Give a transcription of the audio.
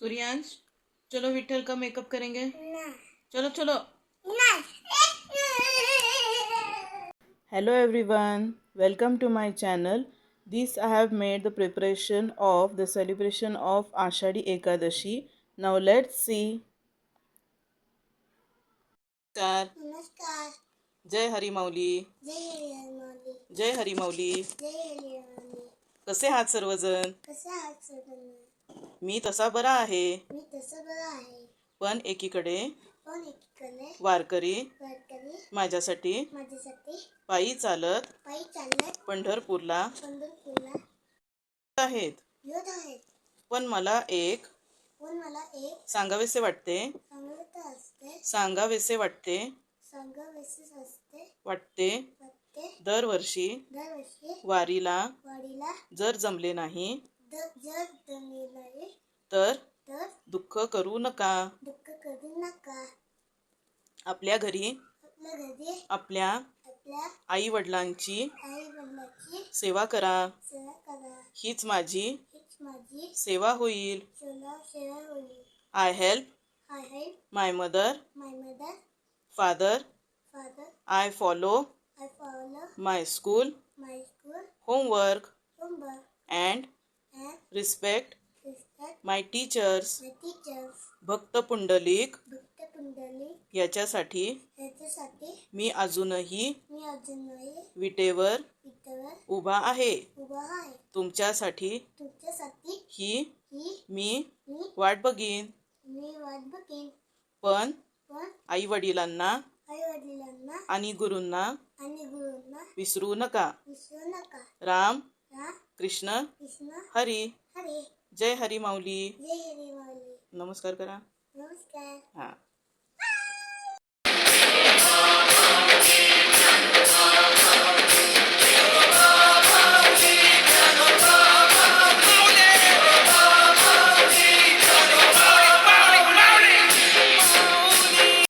सूर्यांश चलो विठल का मेकअप करेंगे। चलो चलो। Hello everyone welcome to my channel this I have made the preparation of the celebration of Ashadhi Ekadashi now let's see नमस्कार। जय हरी मौली जय हरी माऊली। कसे आहात सर्वजण? मी तसा बरा आहे. मी तसं बरं आहे. पण एकीकडे पण एकीकडे वारकरी वारकरी माझ्यासाठी माझ्यासाठी पायी चालत पायी चालत पंढरपूरला पंढरपूरला आहेत. येत आहेत. पण मला एक पण मला एक सांगावेसे वाटते. असते. सांगावेसे वाटते. असते. वाटते. वाटते. दरवर्षी दरवर्षी वारीला द- जर जमले नाही तर तर दुःख करू नका. दुःख करू नका. आपल्या घरी आपल्या घरी आपल्या आपल्या आई वडिलांची सेवा करा. हीच माझी सेवा होईल. I help my mother father I follow my school homework and respect my teachers भक्त पुंडलिक. याच्यासाठी मी अजूनही विटेवर उभा आहे. तुमच्यासाठी ही मी वाट बघीन. पण आई वडिलांना आणि गुरूंना विसरू नका. राम कृष्ण. कृष्ण. हरी. हरे. जय हरी माऊली. जय हरी माऊली. नमस्कार करा. नमस्कार. हां.